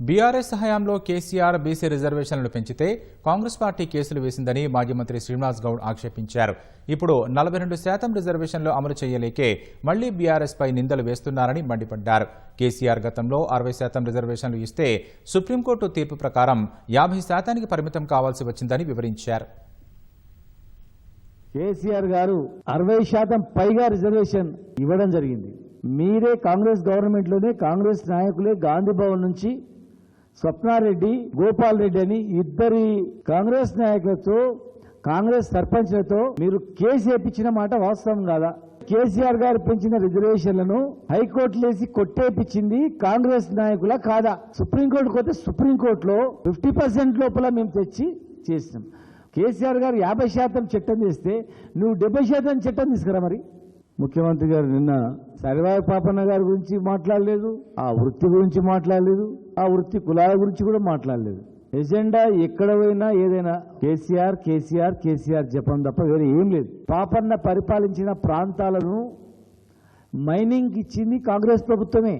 BRS హయాంలో KCR BC రిజర్వేషన్లు పెంచితే కాంగ్రెస్ పార్టీ కేసులు వేసిందని మాజీ మంత్రి శ్రీనివాస్ గౌడ్ ఆక్షేపించారు. ఇప్పుడు నలభై రెండు శాతం రిజర్వేషన్లు అమలు చేయలేకే మళ్ళీ బీఆర్ఎస్పై నిందలు వేస్తున్నారని మండిపడ్డారు. కేసీఆర్ గతంలో అరవై శాతం రిజర్వేషన్లు ఇస్తే సుప్రీంకోర్టు తీర్పు ప్రకారం యాభై శాతానికి పరిమితం కావాల్సి వచ్చిందని వివరించారు. కేసీఆర్ గారు అరవై శాతం పైగా రిజర్వేషన్ ఇవ్వడం జరిగింది. మీరే కాంగ్రెస్ గవర్నమెంట్లోనే కాంగ్రెస్ నాయకులే గాంధీ భవన్ నుంచి స్వప్నారెడ్డి గోపాల్ రెడ్డి అని ఇద్దరి కాంగ్రెస్ నాయకులతో కాంగ్రెస్ సర్పంచ్లతో మీరు కేసు వేపించిన మాట వాస్తవం కాదా? కేసీఆర్ గారు పెంచిన రిజర్వేషన్లను హైకోర్టు వేసి కొట్టేపించింది కాంగ్రెస్ నాయకుల కాదా? సుప్రీంకోర్టుకు వస్తే సుప్రీంకోర్టులో ఫిఫ్టీ పర్సెంట్ లోపల మేము తెచ్చి చేసినాం. కేసీఆర్ గారు యాభై శాతం చట్టం చేస్తే నువ్వు డెబ్బై శాతం చట్టం తీసుకురా మరి. ముఖ్యమంత్రి గారు నిన్న సరివాయ పాపన్న గారి గురించి మాట్లాడలేదు ఆ వృత్తి గురించి మాట్లాడలేదు ఆ వృత్తి కులాల గురించి కూడా మాట్లాడలేదు. ఎజెండా ఎక్కడ పోయినా ఏదైనా కేసీఆర్ కేసీఆర్ కేసీఆర్ జపం తప్ప వేరే ఏం లేదు. పాపన్న పరిపాలించిన ప్రాంతాలను మైనింగ్ ఇచ్చింది కాంగ్రెస్ ప్రభుత్వమే.